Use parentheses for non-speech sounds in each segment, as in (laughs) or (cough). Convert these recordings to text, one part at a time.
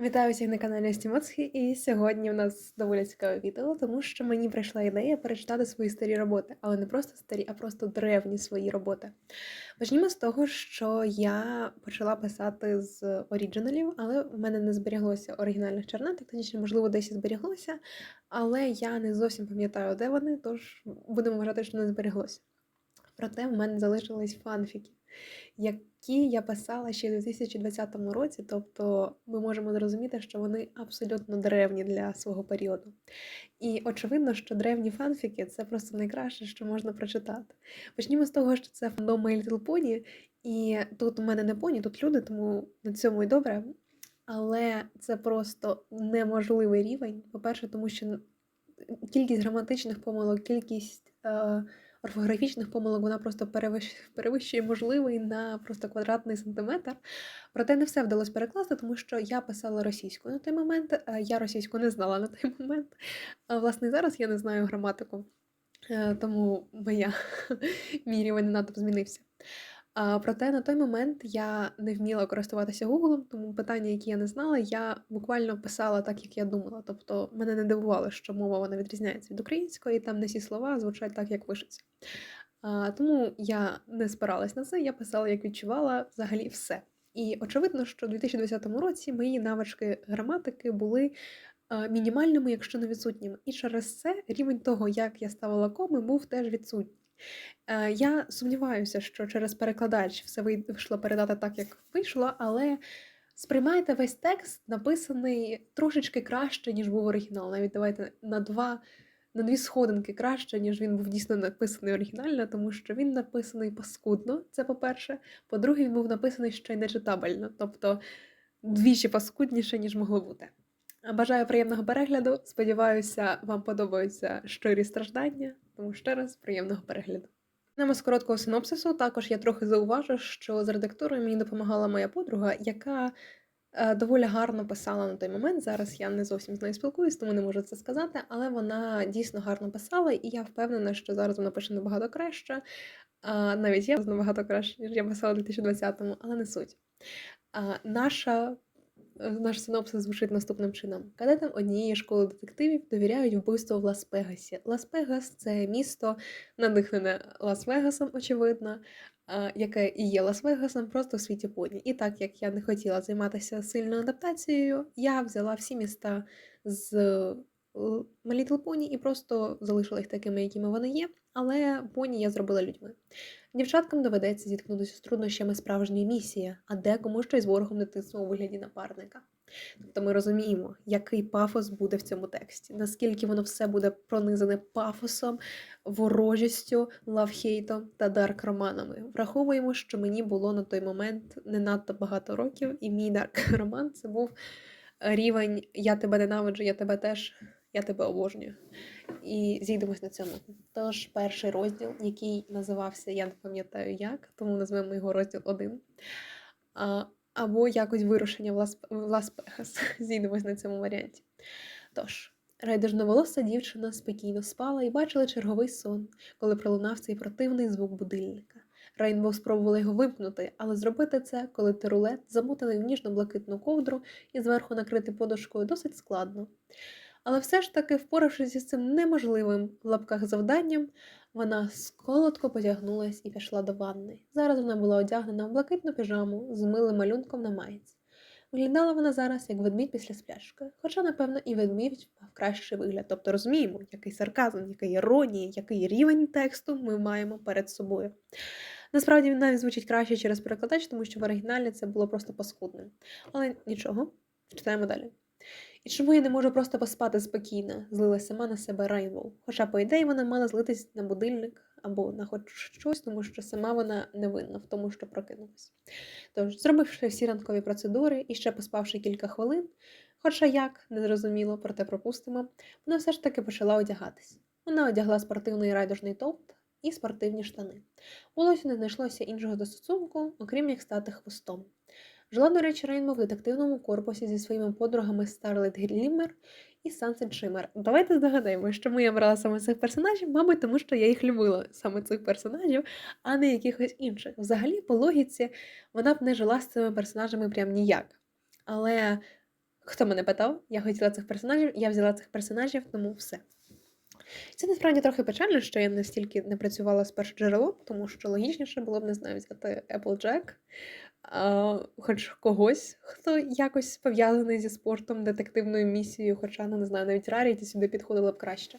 Вітаю всіх на каналі Стімоцхі, і сьогодні в нас доволі цікаве відео, тому що мені прийшла ідея перечитати свої старі роботи, але не просто старі, а просто древні свої роботи. Почнімо з того, що я почала писати з оріджиналів, але в мене не зберіглося оригінальних чернеток, точніше, можливо, десь і зберіглося, але я не зовсім пам'ятаю, де вони, тож будемо вважати, що не зберіглося. Проте в мене залишились фанфіки, які я писала ще у 2020 році, тобто ми можемо зрозуміти, що вони абсолютно древні для свого періоду. І очевидно, що древні фанфіки це просто найкраще, що можна прочитати. Почнімо з того, що це фандом My Little Pony, і тут у мене не поні, тут люди, тому на цьому і добре. Але це просто неможливий рівень. По-перше, тому що кількість граматичних помилок, кількість. Е- орфографічних помилок вона просто перевищує можливий на просто квадратний сантиметр. Проте не все вдалося перекласти, тому що я писала російською на той момент, я російську не знала на той момент. А, Власне, зараз я не знаю граматику, е, тому моя (laughs) мій рівень надто змінився. Проте на той момент я не вміла користуватися Гуглом, тому питання, які я не знала, я буквально писала так, як я думала. Тобто мене не дивувало, що мова вона відрізняється від української, і там не всі слова звучать так, як пишуться. Тому я не спиралась на це, я писала, як відчувала взагалі все. І очевидно, що у 2020 році мої навички граматики були мінімальними, якщо не відсутніми. І через це рівень того, як я ставила коми, був теж відсутній. Е, я сумніваюся, що через перекладач все вийшло передати так, як вийшло, але сприймайте весь текст, написаний трошечки краще, ніж був оригінал. Навіть давайте на два. На дві сходинки краще, ніж він був дійсно написаний оригінально, тому що він написаний паскудно, це по-перше. По-друге, він був написаний ще й нечитабельно, тобто двічі паскудніше, ніж могло бути. Бажаю приємного перегляду. Сподіваюся, вам подобаються щирі страждання, тому ще раз приємного перегляду. Нема з короткого синопсису також я трохи зауважу, що з редактурою мені допомагала моя подруга, яка е, доволі гарно писала на той момент. Зараз я не зовсім з нею спілкуюсь, тому не можу це сказати, але вона дійсно гарно писала, і я впевнена, що зараз вона пише набагато краще. А, навіть я набагато краще, ніж я писала у 2020-му, але не суть. А, наша наш синопсис звучить наступним чином: кадетам однієї школи детективів довіряють вбивство в Лас-Пегасі. Лас-Пегас це місто, надихнене Лас-Вегасом, очевидно, яке і є Лас-Вегасом, просто в світі поні. І так як я не хотіла займатися сильною адаптацією, я взяла всі міста з My Little Pony і просто залишила їх такими, якими вони є. Але поні я зробила людьми. Дівчаткам доведеться зіткнутися з труднощами справжньої місії, а декому ще й з ворогом дитинства у вигляді напарника. Тобто ми розуміємо, який пафос буде в цьому тексті, наскільки воно все буде пронизане пафосом, ворожістю, лавхейтом та дарк-романами. Враховуємо, що мені було на той момент не надто багато років, і мій дарк-роман це був рівень Я тебе ненавиджу, я тебе теж я тебе обожнюю. І зійдемось на цьому. Тож, перший розділ, який називався Я не пам'ятаю як, тому назвемо його розділ 1. А, Або якось вирушення в Лас-Пехас. (laughs) Зійдемось на цьому варіанті. Тож, райдужноволоса дівчина спокійно спала і бачила черговий сон, коли пролунав цей противний звук будильника. Рейнбоу спробувала його вимкнути, але зробити це, коли терулет замотаний в ніжно-блакитну ковдру і зверху накритий подушкою, досить складно. Але все ж таки, впоравшись із цим неможливим в лапках завданням, вона сколотко потягнулась і пішла до ванни. Зараз вона була одягнена в блакитну піжаму з милим малюнком на майці. Виглядала вона зараз як ведмідь після сплячки, хоча, напевно, і ведмідь мав кращий вигляд. Тобто розуміємо, який сарказм, який іронії, який рівень тексту ми маємо перед собою. Насправді він навіть звучить краще через перекладач, тому що в оригіналі це було просто паскудним. Але нічого, читаємо далі. І чому я не можу просто поспати спокійно, злила сама на себе Рейнбоу. Хоча, по ідеї, вона мала злитись на будильник або на хоч щось, тому що сама вона не винна в тому, що прокинулась. Тож, зробивши всі ранкові процедури і ще поспавши кілька хвилин, хоча як, незрозуміло, проте пропустимо, вона все ж таки почала одягатись. Вона одягла спортивний райдужний товт і спортивні штани. У Волосі не знайшлося іншого застосунку, окрім як стати хвостом. Жила, до речі, Рейнбо в детективному корпусі зі своїми подругами Старлет Гліммер і Сансет Шиммер. Давайте згадаємо, що я брала саме цих персонажів, мабуть, тому що я їх любила, саме цих персонажів, а не якихось інших. Взагалі, по логіці, вона б не жила з цими персонажами прям ніяк. Але Хто мене питав? Я хотіла цих персонажів, я взяла цих персонажів, тому все. Це насправді трохи печально, що я настільки не працювала з першоджерелом, тому що логічніше було б, не знаю, взяти Applejack, хоч когось, хто якось пов'язаний зі спортом, детективною місією, хоча, ну не знаю, навіть Раріті сюди підходила б краще.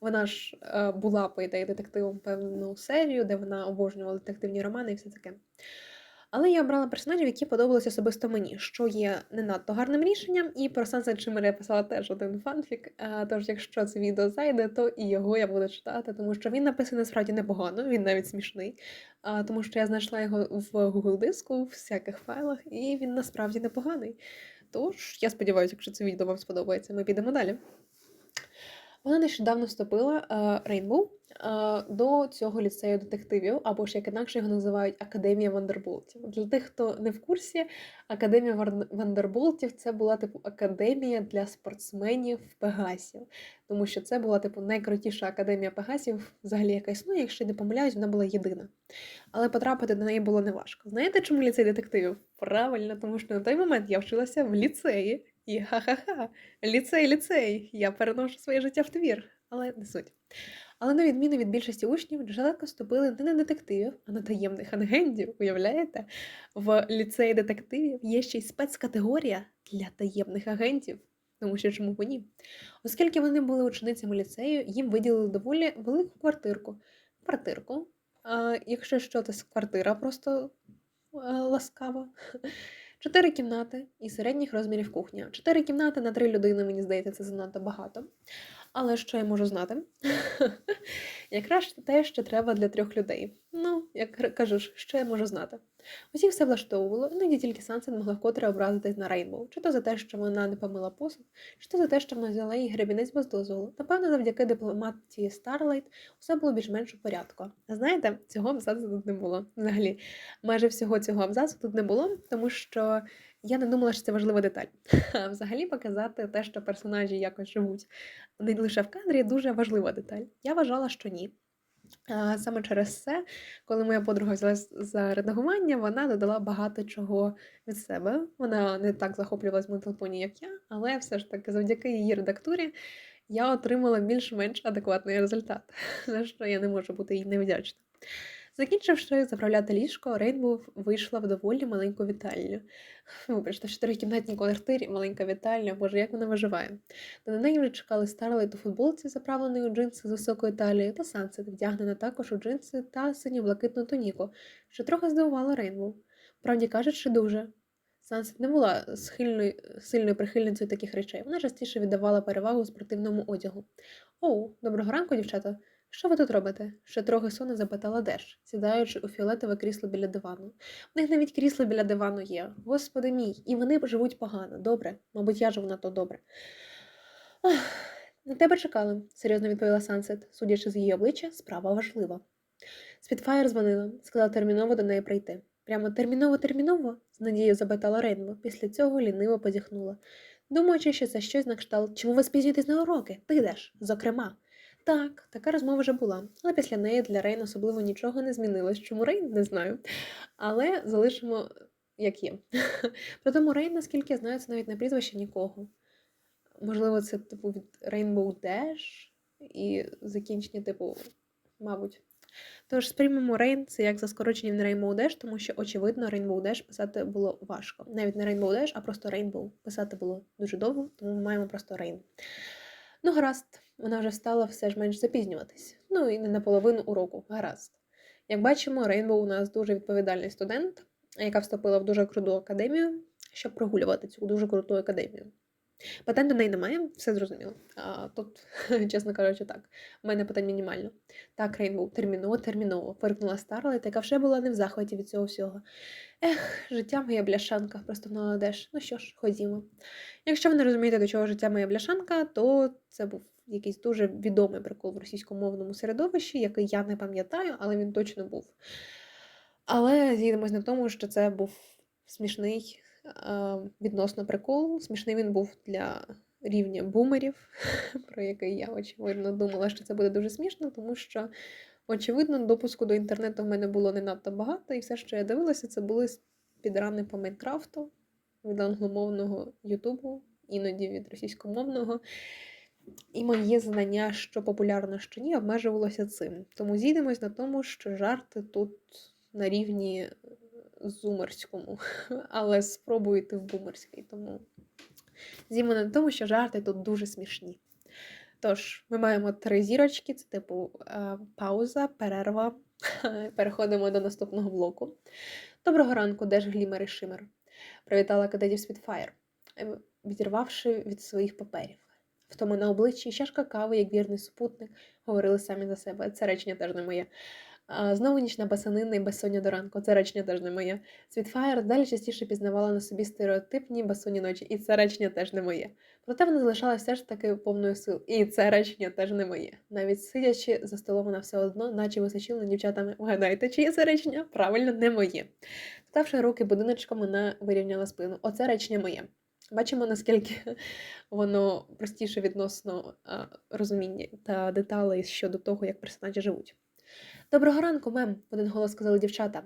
Вона ж е, була, по ідеї, детективом певну серію, де вона обожнювала детективні романи і все таке. Але я обрала персонажів, які подобалися особисто мені, що є не надто гарним рішенням, і про Санса Чимера я писала теж один фанфік. Тож, якщо це відео зайде, то і його я буду читати, тому що він написаний справді непогано, він навіть смішний. А, Тому що я знайшла його в Google диску, в всяких файлах, і він насправді непоганий. Тож, я сподіваюся, якщо це відео вам сподобається, ми підемо далі. Вона нещодавно вступила Рейнбоу до цього ліцею детективів, або ж як інакше його називають Академія Вандерболтів. Для тих, хто не в курсі, Академія Вандерболтів це була типу академія для спортсменів Пегасів, тому що це була типу найкрутіша академія Пегасів, взагалі яка існує, якщо не помиляюсь, вона була єдина. Але потрапити до неї було неважко. Знаєте, чому ліцей детективів? Правильно, тому що на той момент я вчилася в ліцеї. І ха-ха-ха, ліцей, ліцей, я переношу своє життя в твір, але не суть. Але на відміну від більшості учнів, джерелка вступили не на детективів, а на таємних агентів. Уявляєте? В ліцеї детективів є ще й спецкатегорія для таємних агентів. Тому що чому б ні? Оскільки вони були ученицями ліцею, їм виділили доволі велику квартирку. Квартирку. А, якщо що, це квартира просто ласкава. Чотири кімнати і середніх розмірів кухня. Чотири кімнати на три людини, мені здається, це занадто багато. Але що я можу знати? (laughs) Якраз те, що треба для трьох людей. Ну, як кажеш, що я можу знати? Усіх все влаштовувало, іноді тільки Сансен могла вкотре образитись на Рейнбоу, чи то за те, що вона не помила посуд, чи то за те, що вона взяла їй гребінець без дозволу. Напевно, завдяки дипломатії Старлайт усе було більш-менш у порядку. Знаєте, цього абзацу тут не було. Взагалі, майже всього цього абзацу тут не було, тому що я не думала, що це важлива деталь. (laughs) Взагалі показати те, що персонажі якось живуть не лише в кадрі, дуже важлива деталь. Я вважала, що ні. Саме через це, коли моя подруга взялась за редагування, вона додала багато чого від себе. Вона не так захоплювалась в телефоні, як я, але все ж таки, завдяки її редактурі, я отримала більш-менш адекватний результат, (laughs) за що я не можу бути їй невдячна. Закінчивши заправляти ліжко, Рейнбоу вийшла в доволі маленьку вітальню. Вибачте, в чотирикімнатній квартирі маленька вітальня, боже, як вона виживає. Та на неї вже чекали Старлайт у футболці, заправленої у джинси з високою талією, та Сансет, вдягнена також у джинси та синьо-блакитну тоніку, що трохи здивувало Рейнбоу. Правді кажучи, дуже. Сансет не була схильною, сильною прихильницею таких речей. Вона частіше віддавала перевагу спортивному одягу. Оу, доброго ранку, дівчата. Що ви тут робите? ще трохи сонно запитала Деш, сідаючи у фіолетове крісло біля дивану. В них навіть крісло біля дивану є. Господи мій, і вони живуть погано. Добре, мабуть, я живу надто добре. Ах, на тебе чекали, серйозно відповіла Сансет, судячи з її обличчя, справа важлива. Спітфайр дзвонила, сказала терміново до неї прийти. Прямо терміново-терміново? з надією запитала Рейнбо. Після цього ліниво позіхнула. Думаючи, що це щось на кшталт, чому ви спізнюєтесь на уроки? Ти йдеш, зокрема. Так, така розмова вже була, але після неї для Рейн особливо нічого не змінилось. Чому Рейн не знаю. Але залишимо, як є. (laughs) При тому Рейн, наскільки я знаю, це навіть не прізвище нікого. Можливо, це типу від Rainbow Dash і закінчення, типу, мабуть. Тож сприймемо Рейн це як за скороченням на Rainbow Dash, тому що, очевидно, Rainbow Dash писати було важко. Навіть не Rainbow Dash, а просто Rainbow. Писати було дуже довго, тому ми маємо просто Rain. Ну, гаразд, вона вже стала все ж менш запізнюватись. Ну і не на половину уроку, гаразд. Як бачимо, Рейнбоу у нас дуже відповідальний студент, яка вступила в дуже круту академію, щоб прогулювати цю дуже круту академію. Питань до неї немає, все зрозуміло. А Тут, (laughs) чесно кажучи, так. У мене питань мінімально. Так, Рейнбоу, терміново, терміново. Фиркнула Старлайт, яка вже була не в захваті від цього всього. Ех, життя моя бляшанка, простогнала Деш. Ну що ж, ходімо. Якщо ви не розумієте, до чого життя моя бляшанка, то це був якийсь дуже відомий прикол в російськомовному середовищі, який я не пам'ятаю, але він точно був. Але зійдемось на тому, що це був смішний відносно прикол. Смішний він був для рівня бумерів, (laughs) про який я очевидно думала, що це буде дуже смішно, тому що, очевидно, допуску до інтернету в мене було не надто багато, і все, що я дивилася, це були підрани по Майнкрафту від англомовного Ютубу іноді від російськомовного. І моє знання, що популярно, що ні, обмежувалося цим. Тому зійдемось на тому, що жарти тут на рівні зумерському, (laughs) але спробуйте в бумерський. Тому зіймо на тому, що жарти тут дуже смішні. Тож, ми маємо три зірочки: це типу е, пауза, перерва. (laughs) Переходимо до наступного блоку. Доброго ранку, де ж Глімер і Шимер? Привітала кадетів Spitfire, е, відірвавши від своїх паперів. Втома на обличчі чашка кави, як вірний супутник, говорили самі за себе. Це речення теж не моє. Знову нічна басанина і безсоння до ранку. Це речення теж не моє. Світфаєр далі частіше пізнавала на собі стереотипні басонні ночі, і це речення теж не моє. Проте вона залишалася все ж таки повною сил, і це речення теж не моє. Навіть сидячи за столом, вона все одно, наче височила дівчатами. Вгадайте, чиє це речення? Правильно, не моє. Ставши руки будиночком, вона вирівняла спину. Оце речення моє. Бачимо, наскільки воно простіше відносно розуміння та деталей щодо того, як персонажі живуть. Доброго ранку, мем, в один голос сказали дівчата.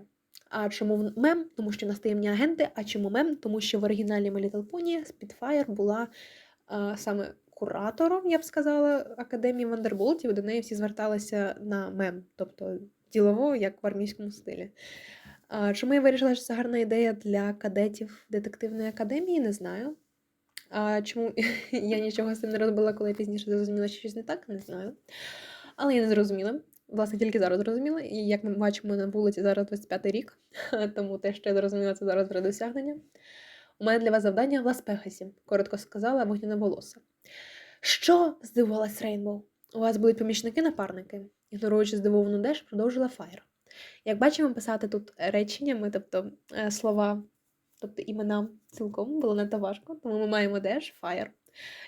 А чому мем? Тому що в нас таємні агенти, а чому мем? Тому що в оригіналі My Little була а, саме куратором, я б сказала, Академії Вандерболтів, до неї всі зверталися на мем, тобто ділово, як в армійському стилі. А, чому я вирішила, що це гарна ідея для кадетів детективної академії, не знаю. А чому (laughs) я нічого з цим не робила, коли я пізніше зрозуміла, що щось не так, не знаю. Але я не зрозуміла. Власне, тільки зараз зрозуміла. І як ми бачимо на вулиці зараз 25 рік, (laughs) тому те, що я зрозуміла, це зараз вже досягнення. У мене для вас завдання в Лас-Пегасі, коротко сказала вогняна волоса. Що? здивувалась Рейнбоу. У вас будуть помічники-напарники, ігноруючи здивовану Деш, продовжила Фаєр. Як бачимо, писати тут реченнями, тобто е, слова, тобто імена цілком було не важко, тому ми маємо Деш, Фаєр.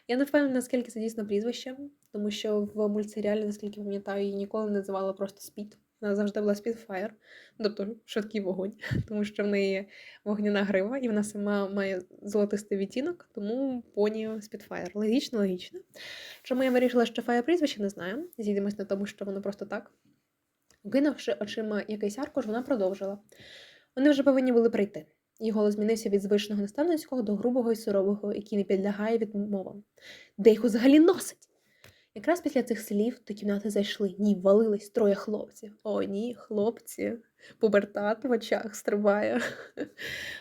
Я не впевнена, наскільки це дійсно прізвище, тому що в мультсеріалі, наскільки пам'ятаю, її ніколи не називали просто Спід. Вона завжди була Спідфаєр, тобто швидкий вогонь, (laughs) тому що в неї вогняна грива, і вона сама має золотистий відтінок, тому поні Спідфаєр. Логічно, логічно. Чому я вирішила, що Фая прізвище, не знаю. Зійдемось на тому, що воно просто так. Кинувши очима якийсь аркуш, вона продовжила. Вони вже повинні були прийти. Голос змінився від звичного наставницького до грубого і сурового, який не підлягає відмовам. Де їх взагалі носить? Якраз після цих слів до кімнати зайшли. Ні, валились троє хлопців. О, ні, хлопці. Пубертат в очах стрибає. (laughs)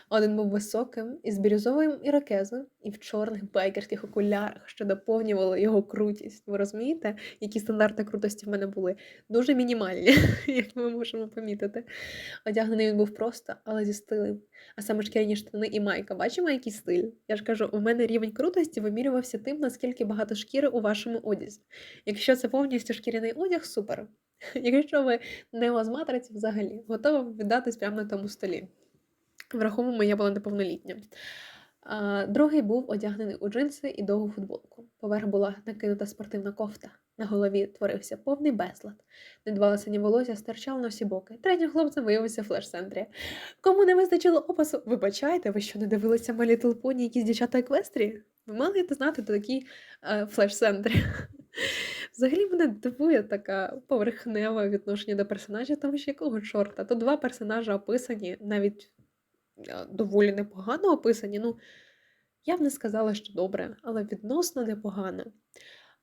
Один був високим, із бірюзовим ірокезом і в чорних байкерських окулярах, що доповнювало його крутість. Ви розумієте, які стандарти крутості в мене були? Дуже мінімальні, (laughs) як ми можемо помітити. Одягнений він був просто, але зі стилем. А саме шкіряні штани і майка. Бачимо, який стиль? Я ж кажу, у мене рівень крутості вимірювався тим, наскільки багато шкіри у вашому одязі. Якщо це повністю шкіряний одяг, супер. (laughs) Якщо ви не з взагалі готова віддатись прямо на тому столі. Враховуємо, я була неповнолітня. Другий був одягнений у джинси і довгу футболку. Поверх була накинута спортивна кофта. На голові творився повний безлад. Недбале сині волосся стирчало на всі боки. Третім хлопцем виявився флеш-центрі. Кому не вистачило опису, вибачайте, ви що не дивилися My Little якісь дівчата еквестрії? Ви мали знати такі е, флеш-центри. Взагалі мене дивує така поверхнева відношення до персонажа, тому що якого чорта? То два персонажі описані, навіть е, доволі непогано описані. Ну, я б не сказала, що добре, але відносно непогано.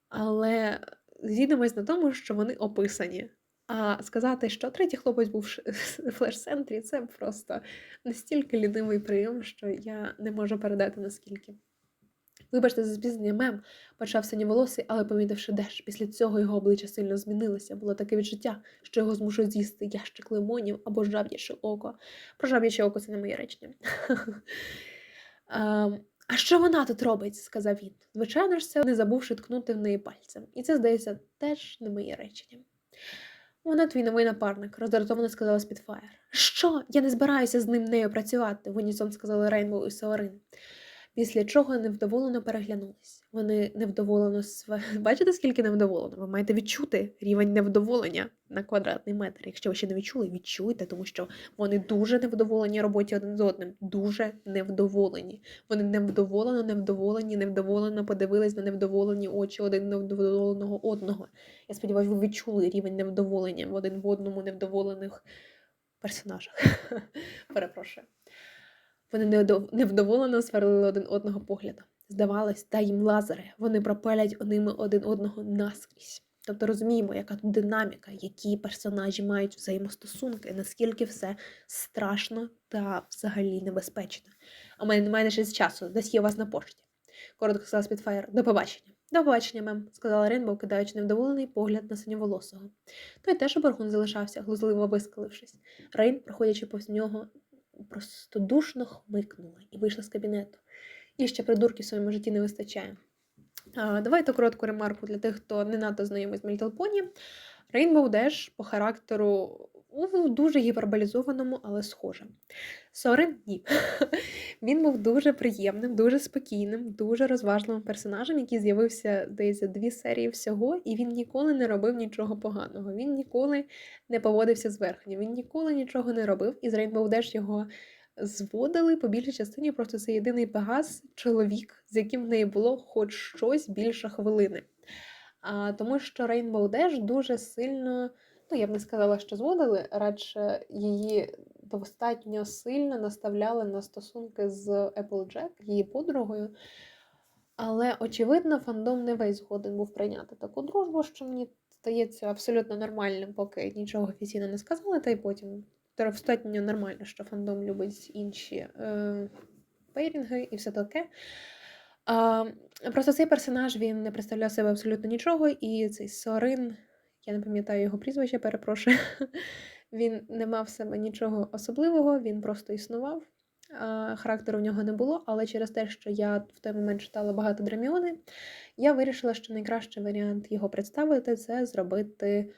Але зійдемось на тому, що вони описані. А сказати, що третій хлопець був в (laughs) флеш-центрі, це просто настільки лінивий прийом, що я не можу передати наскільки. Вибачте за спізнення мем, почав синіволосий, але помітивши деш, після цього його обличчя сильно змінилося. Було таке відчуття, що його змушують з'їсти ящик лимонів або жаб'яче око. Про жаб'яче око це не моє речення. (laughs) Ем, А що вона тут робить? сказав він. Звичайно ж, це не забувши ткнути в неї пальцем. І це, здається, теж не моє речення. Вона твій новий напарник, роздратовано сказала Спітфаєр. Що? Я не збираюся з ним нею працювати, в сказали Рейнбоу і Саорин. Після чого невдоволено переглянулись. Вони невдоволено св... (laughs) Бачите, скільки невдоволено? Ви маєте відчути рівень невдоволення на квадратний метр. Якщо ви ще не відчули, відчуйте, тому що вони дуже невдоволені роботі один з одним. Дуже невдоволені. Вони невдоволено, невдоволені, невдоволено подивились на невдоволені очі один невдоволеного одного. Я сподіваюся, ви відчули рівень невдоволення в один в одному невдоволених персонажах. (laughs) Перепрошую. Вони невдоволено сверлили один одного поглядом. Здавалось, дай їм лазери, вони пропалять ними один одного наскрізь. Тобто розуміємо, яка тут динаміка, які персонажі мають взаємостосунки, наскільки все страшно та взагалі небезпечно. А в мене немає ще часу, десь є у вас на пошті. Коротко сказала Спітфайр. До побачення. До побачення, мем, сказала Рейнбоу, кидаючи невдоволений погляд на синьоволосого. Той теж оборгун залишався, глузливо вискалившись. Рейн, проходячи повз нього, простодушно хмикнула і вийшла з кабінету. І ще придурків в своєму житті не вистачає. А, Давайте коротку ремарку для тих, хто не надто знайомий з Мельтелпоні. Рейнбоу Деш по характеру у дуже гіперболізованому, але схоже. Сорен ні. (laughs) Він був дуже приємним, дуже спокійним, дуже розважливим персонажем, який з'явився десь за дві серії всього, і він ніколи не робив нічого поганого. Він ніколи не поводився зверхньо, він ніколи нічого не робив, і з Rainbow Dash його зводили по більшій частині. Просто це єдиний пегас чоловік, з яким в неї було хоч щось більше хвилини. А, Тому що Rainbow Dash дуже сильно, ну я б не сказала, що зводили, радше її достатньо сильно наставляли на стосунки з Applejack, її подругою. Але, очевидно, фандом не весь згоден був прийняти таку дружбу, що мені здається абсолютно нормальним, поки нічого офіційно не сказали, та й потім достатньо нормально, що фандом любить інші е, пейрінги і все таке. А, Просто цей персонаж він не представляв себе абсолютно нічого, і цей Сорин, я не пам'ятаю його прізвище, перепрошую. (laughs) Він не мав в себе нічого особливого, він просто існував. Характеру в нього не було, але через те, що я в той момент читала багато драміони, я вирішила, що найкращий варіант його представити це зробити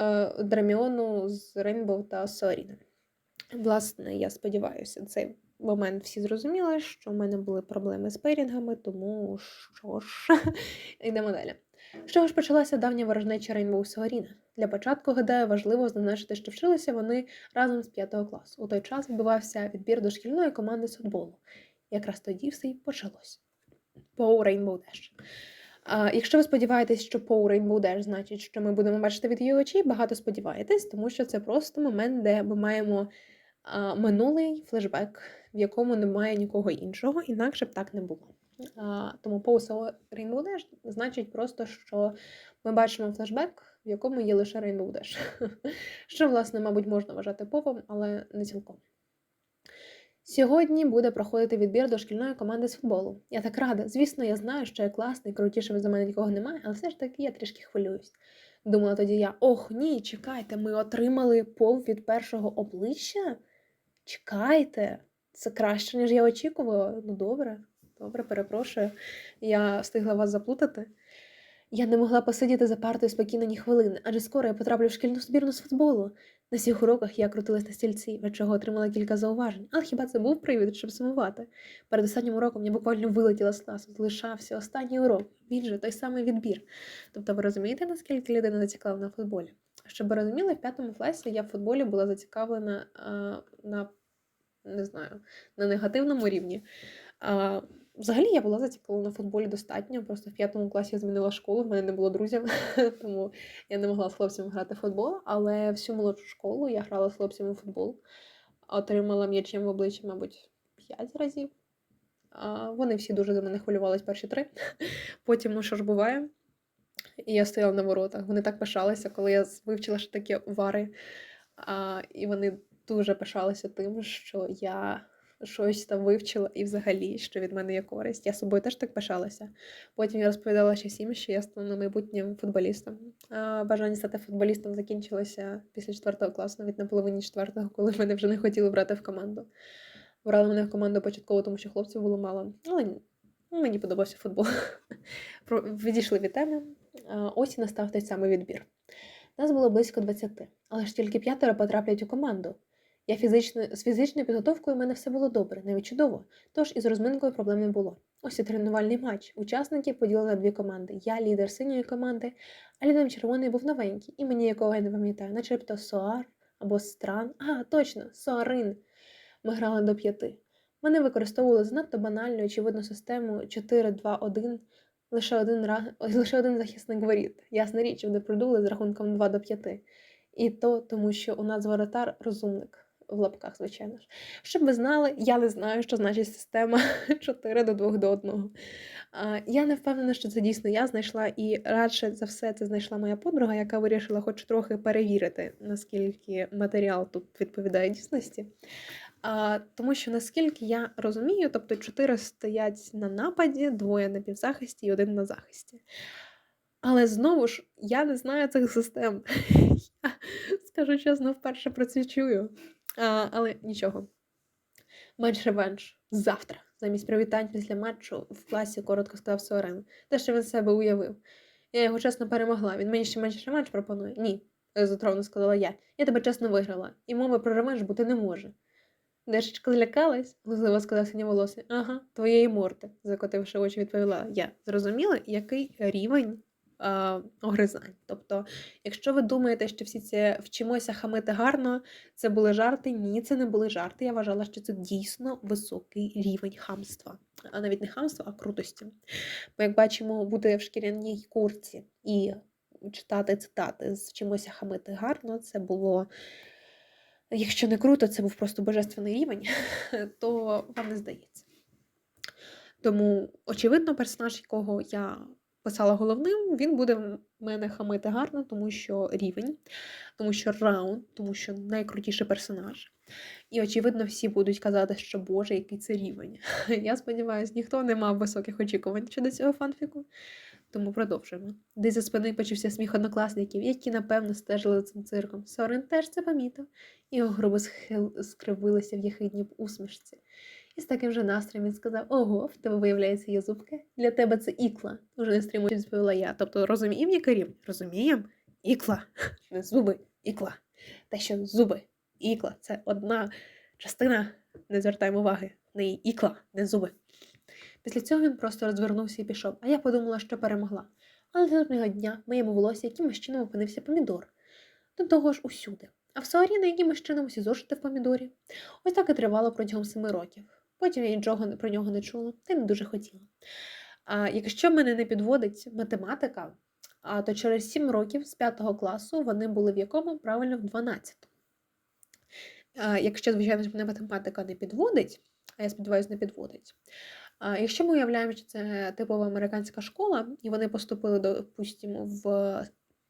е, драміону з Рейнбоу та Соріном. Власне, я сподіваюся, цей момент всі зрозуміли, що в мене були проблеми з пейрінгами, тому що ж, (laughs) йдемо далі. З чого ж почалася давня ворожнеча Рейнбоу Соріна? Для початку, гадаю, важливо зазначити, що вчилися вони разом з 5 класу. У той час відбувався відбір до шкільної команди з футболу. Якраз тоді все й почалось. По Rainbow Dash. А, Якщо ви сподіваєтесь, що по Rainbow Dash значить, що ми будемо бачити від її очей, багато сподіваєтесь, тому що це просто момент, де ми маємо а, минулий флешбек, в якому немає нікого іншого, інакше б так не було. Тому по Rainbow Dash значить просто, що ми бачимо флешбек, в якому є лише Rainbow Dash. (laughs) Що, власне, мабуть, можна вважати попом, але не цілком. Сьогодні буде проходити відбір до шкільної команди з футболу. Я так рада. Звісно, я знаю, що я класний, крутіше за мене нікого немає, але все ж таки я трішки хвилююсь. Думала тоді я: ох, ні, чекайте, ми отримали пол від першого обличчя? Чекайте, це краще, ніж я очікувала. Ну, добре, добре, перепрошую. Я встигла вас заплутати. Я не могла посидіти за партою спокійно ні хвилини, адже скоро я потраплю в шкільну збірну з футболу. На всіх уроках я крутилась на стільці, від чого отримала кілька зауважень. Але хіба це був привід, щоб сумувати? Перед останнім уроком я буквально вилетіла з класу, залишався останній урок. Він же той самий відбір. Тобто, ви розумієте, наскільки людина зацікавлена в футболі? Щоб ви розуміли, в п'ятому класі я в футболі була зацікавлена а, на не знаю, на негативному рівні. А, Взагалі я була зацікавлена в футболі достатньо. Просто в п'ятому класі я змінила школу, в мене не було друзів, (laughs) тому я не могла з хлопцями грати в футбол. Але всю молодшу школу я грала з хлопцями в футбол, отримала м'ячем в обличчя, мабуть, п'ять разів. А Вони всі дуже за мене хвилювались перші три. (laughs) Потім, ну що ж буває. І я стояла на воротах. Вони так пишалися, коли я вивчила що таке вари. А, І вони дуже пишалися тим, що я щось там вивчила і взагалі, що від мене є користь. Я собою теж так пишалася. Потім я розповідала ще всім, що я стану майбутнім футболістом. А Бажання стати футболістом закінчилося після 4 класу, навіть на половині четвертого, коли мене вже не хотіли брати в команду. Брали мене в команду початково, тому що хлопців було мало. Але мені подобався футбол. (laughs) Відійшли від теми. Ось і настав той самий відбір. Нас було близько 20, але ж тільки п'ятеро потраплять у команду. Я фізично, з фізичною підготовкою в мене все було добре, навіть чудово, тож із розминкою проблем не було. Ось і тренувальний матч. Учасники поділили на дві команди. Я лідер синьої команди, а лідером червоної був новенький, імені якого я не пам'ятаю, начебто Соар або Стран. А, точно, Соарин. Ми грали до п'яти. Вони використовували занадто банальну, очевидну систему 4-2-1, лише один раз, лише один захисник воріт. Ясна річ, вони продули з рахунком 2 до 5. І то тому, що у нас воротар розумник в лапках, звичайно ж. Щоб ви знали, я не знаю, що значить система (laughs) 4 до 2 до 1. Я не впевнена, що це дійсно я знайшла, і радше за все це знайшла моя подруга, яка вирішила хоч трохи перевірити, наскільки матеріал тут відповідає дійсності. А, Тому що наскільки я розумію, тобто чотири стоять на нападі, двоє на півзахисті і один на захисті. Але знову ж, я не знаю цих систем. (laughs) Я скажу чесно, вперше про це чую. Але нічого. Матч реванш завтра. Замість привітань після матчу в класі коротко сказав Сорен. Те, що він себе уявив. Я його чесно перемогла. Він мені ще матч реванш пропонує? Ні, затровно сказала я. Я тебе чесно виграла, і мови про реванш бути не може. Дешечка злякалась, глузливо сказав синьоволосий. Ага, твоєї морти, закотивши очі, відповіла я. Зрозуміла, який рівень огризань. Тобто, якщо ви думаєте, що всі це вчимося хамити гарно, це були жарти. Ні, це не були жарти. Я вважала, що це дійсно високий рівень хамства. А навіть не хамства, а крутості. Бо, як бачимо, бути в шкіряній курці і читати цитати з вчимося хамити гарно, це було. Якщо не круто, це був просто божественний рівень, (laughs) то вам не здається. Тому, очевидно, персонаж, якого я писала головним, він буде в мене хамити гарно, тому що рівень, тому що раунд, тому що найкрутіший персонаж. І, очевидно, всі будуть казати, що Боже, який це рівень. (laughs) Я сподіваюся, ніхто не мав високих очікувань щодо цього фанфіку. Тому продовжуємо. Десь за спини почувся сміх однокласників, які, напевно, стежили за цим цирком. Сорен теж це помітив, його грубо скривилися в єхидній усмішці. І з таким же настроєм він сказав: Ого, в тебе виявляється є зубки? Для тебе це ікла, уже не стримуючи, відповіла я. Тобто розуміємо, рівень? Розуміємо? Ікла, не (laughs) зуби, ікла. Та що зуби, ікла це одна частина, не звертаємо уваги, не ікла, не зуби. Після цього він просто розвернувся і пішов, а я подумала, що перемогла. Але наступного дня в моєму волосі якимось чином опинився помідор. До того ж усюди. А в Саорі на якимось чином усі зошити в помідорі. Ось так і тривало протягом семи років. Потім я нічого про нього не чула, та й не дуже хотіла. А якщо мене не підводить математика, а то через сім років з п'ятого класу вони були в якому правильно в 12. А якщо, звичайно, мене математика не підводить, а я сподіваюся, не підводить. А Якщо ми уявляємо, що це типова американська школа, і вони поступили, допустимо, в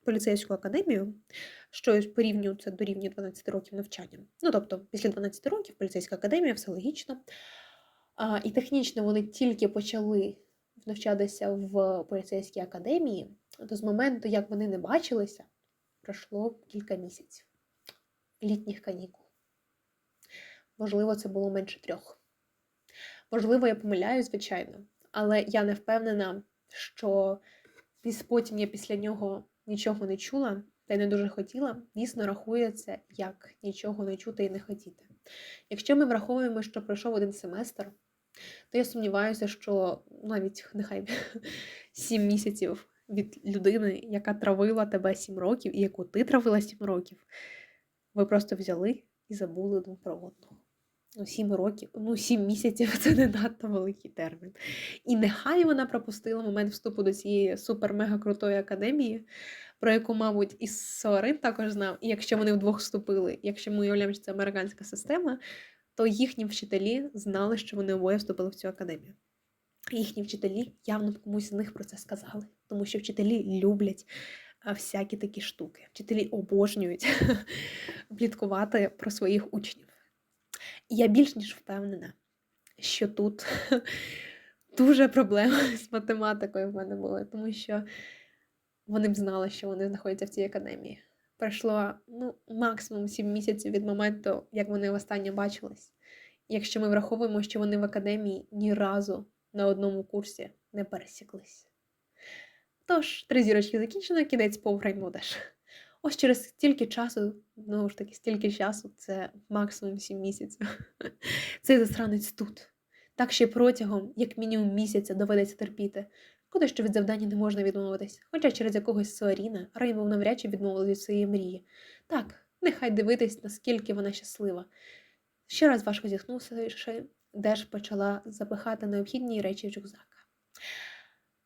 поліцейську академію, що порівнюю це дорівнює 12 років навчання. Ну, тобто, після 12 років поліцейська академія, все логічно. А, І технічно вони тільки почали навчатися в поліцейській академії, то з моменту, як вони не бачилися, пройшло кілька місяців літніх канікул. Можливо, це було менше трьох. Можливо, я помиляю, звичайно, але я не впевнена, що потім я після нього нічого не чула та й не дуже хотіла, дійсно рахується як нічого не чути і не хотіти. Якщо ми враховуємо, що пройшов один семестр, то я сумніваюся, що навіть нехай (laughs) сім місяців від людини, яка травила тебе сім років, і яку ти травила сім років, ви просто взяли і забули один про одного. Ну, сім років, ну, сім місяців (laughs) це не надто великий термін. І нехай вона пропустила момент вступу до цієї супер-мега крутої академії, про яку, мабуть, і Сорин також знав. І якщо вони вдвох вступили, якщо ми уявляємо, що це американська система, то їхні вчителі знали, що вони обоє вступили в цю академію. Їхні вчителі явно комусь з них про це сказали, тому що вчителі люблять всякі такі штуки. Вчителі обожнюють (laughs) пліткувати про своїх учнів. Я більш ніж впевнена, що тут (laughs) дуже проблема з математикою в мене були, тому що вони б знали, що вони знаходяться в цій академії. Пройшло ну, максимум 7 місяців від моменту, як вони востаннє бачились. Якщо ми враховуємо, що вони в академії ні разу на одному курсі не пересіклись. Тож, три зірочки закінчено, кінець повграй будеш. Ось через стільки часу, знову ж таки, стільки часу, це максимум 7 місяців. (laughs) Цей засранець тут. Так ще протягом, як мінімум, місяця доведеться терпіти. Шкода, що від завдання не можна відмовитись, хоча через якогось Суаріна Рейнбоу навряд чи відмовилась від своєї мрії. Так, нехай дивитись, наскільки вона щаслива. Ще раз важко зітхнувши, Деш почала запихати необхідні речі в рюкзак.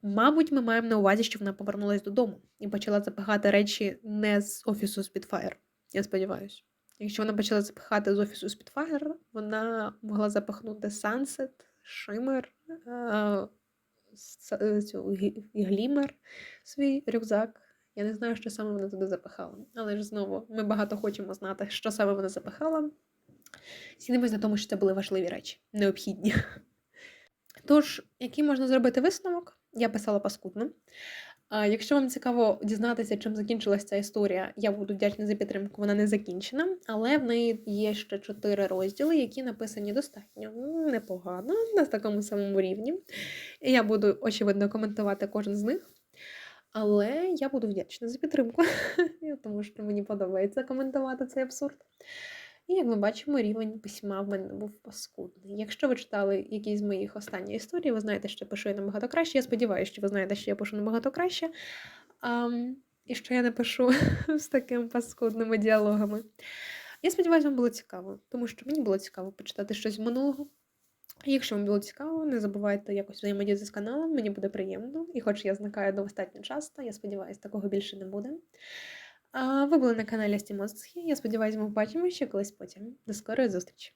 Мабуть, ми маємо на увазі, що вона повернулася додому і почала запихати речі не з офісу Spitfire. Я сподіваюся. Якщо вона почала запихати з офісу Spitfire, вона могла запихнути Sunset, Shimmer, е, е, Glimmer свій рюкзак. Я не знаю, що саме вона туди запихала. Але ж знову ми багато хочемо знати, що саме вона запихала. Сідемось на тому, що це були важливі речі, необхідні. (laughs) Тож, який можна зробити висновок? Я писала паскудно. Якщо вам цікаво дізнатися, чим закінчилася ця історія, я буду вдячна за підтримку. Вона не закінчена, але в неї є ще чотири розділи, які написані достатньо непогано на такому самому рівні. І я буду очевидно коментувати кожен з них. Але я буду вдячна за підтримку, (laughs) тому що мені подобається коментувати цей абсурд. І як ми бачимо, рівень письма в мене був паскудний. Якщо ви читали якісь з моїх останніх історій, ви знаєте, що я пишу я набагато краще. Я сподіваюся, що ви знаєте, що я пишу набагато краще. Ам, і що я не пишу (laughs) з такими паскудними діалогами. Я сподіваюся, вам було цікаво, тому що мені було цікаво почитати щось минулого. Якщо вам було цікаво, не забувайте якось взаємодіяти з каналом, мені буде приємно. І хоч я зникаю достатньо часто, я сподіваюся, такого більше не буде. Ви були на каналі Стімоцхі. Я сподіваюся, ми побачимо ще колись потім. До скорої зустрічі!